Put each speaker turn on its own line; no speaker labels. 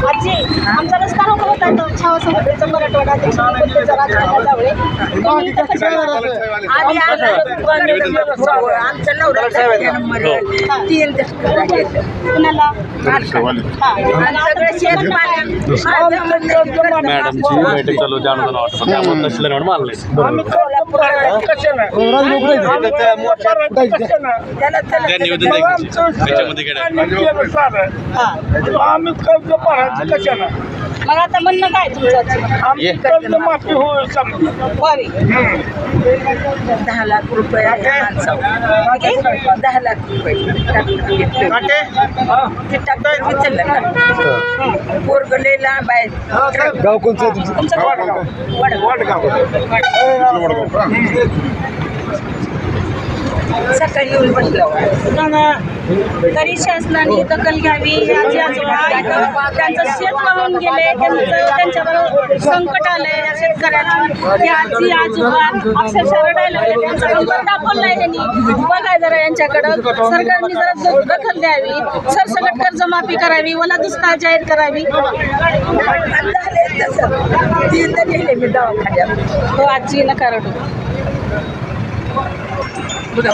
आजी आमचा रस्ता रोको होता तो छावा संघटनेचा मराठवाडा अध्यक्ष निवृत्तीचा राजकारण जावळे. तुम्ही इथं कशा
आधी आमचं नवरा तीन
कुणाला? हा.
मॅडमची बैठक चालू होती अनुदान वाटप त्यामुळे तहसीलदार आले त्या निवेदन त्याच्यामध्ये काय.
आम्ही कर्ज भरायचं कशाला?
मग आता म्हणणं काय तुमचं?
आमची माफी होईल समजा
व्हावी
दहा लाख रुपये दहा लाख रुपये. ते टाकतं विचारलं का? पोरग लय लांब आहे
गाव कोणचं आहे तुमचं?
तुमचं गाव?
वडगाव.
सकाळी येऊन बसलो
तरी शासनाने दखल घ्यावी आजी आजोबा त्यांचं शेत वाहून गेले त्यांचं त्यांच्यावर संकट आलंय. या शेतकऱ्यांना ते आजी आजोबा अक्षरशः रडायला लागले. त्यांचा नंबर त्यांनी बघाय जरा यांच्याकडं. सरकारने जरा दखल द्यावी. सरसकट कर्जमाफी करावी. वला दुष्काळ जाहीर करावी.
तीन तर मी दवाखान्यात.
हो आजी नका रडू.